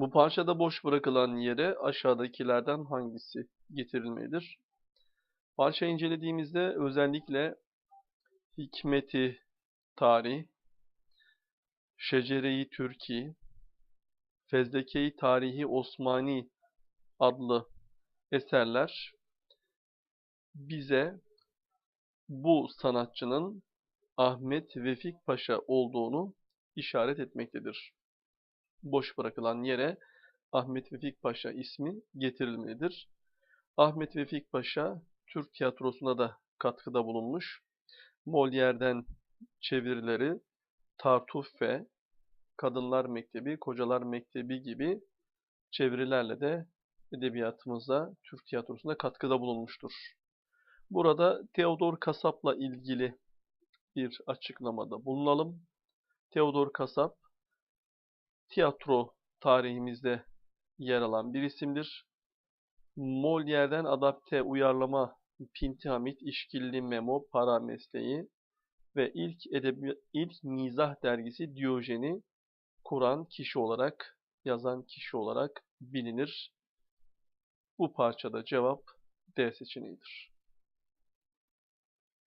Bu parçada boş bırakılan yere aşağıdakilerden hangisi getirilmelidir? Parça incelediğimizde özellikle Hikmeti Tarih, Şecere-i Türki, Tarihi Osmani adlı eserler bize bu sanatçının Ahmet Vefik Paşa olduğunu işaret etmektedir. Boş bırakılan yere Ahmet Vefik Paşa ismi getirilmelidir. Ahmet Vefik Paşa Türk tiyatrosuna da katkıda bulunmuş. Molière'den çevirileri Tartuffe, Kadınlar Mektebi, Kocalar Mektebi gibi çevirilerle de edebiyatımıza, Türk tiyatrosuna katkıda bulunmuştur. Burada Theodor Kasap'la ilgili bir açıklamada bulunalım. Theodor Kasap, tiyatro tarihimizde yer alan bir isimdir. Molière'den adapte uyarlama Pinti Hamit, İşkilli Memo, Para Mesleği ve ilk edebi ilk mizah dergisi Diyojen'i kuran kişi olarak, yazan kişi olarak bilinir. Bu parçada cevap D seçeneğidir.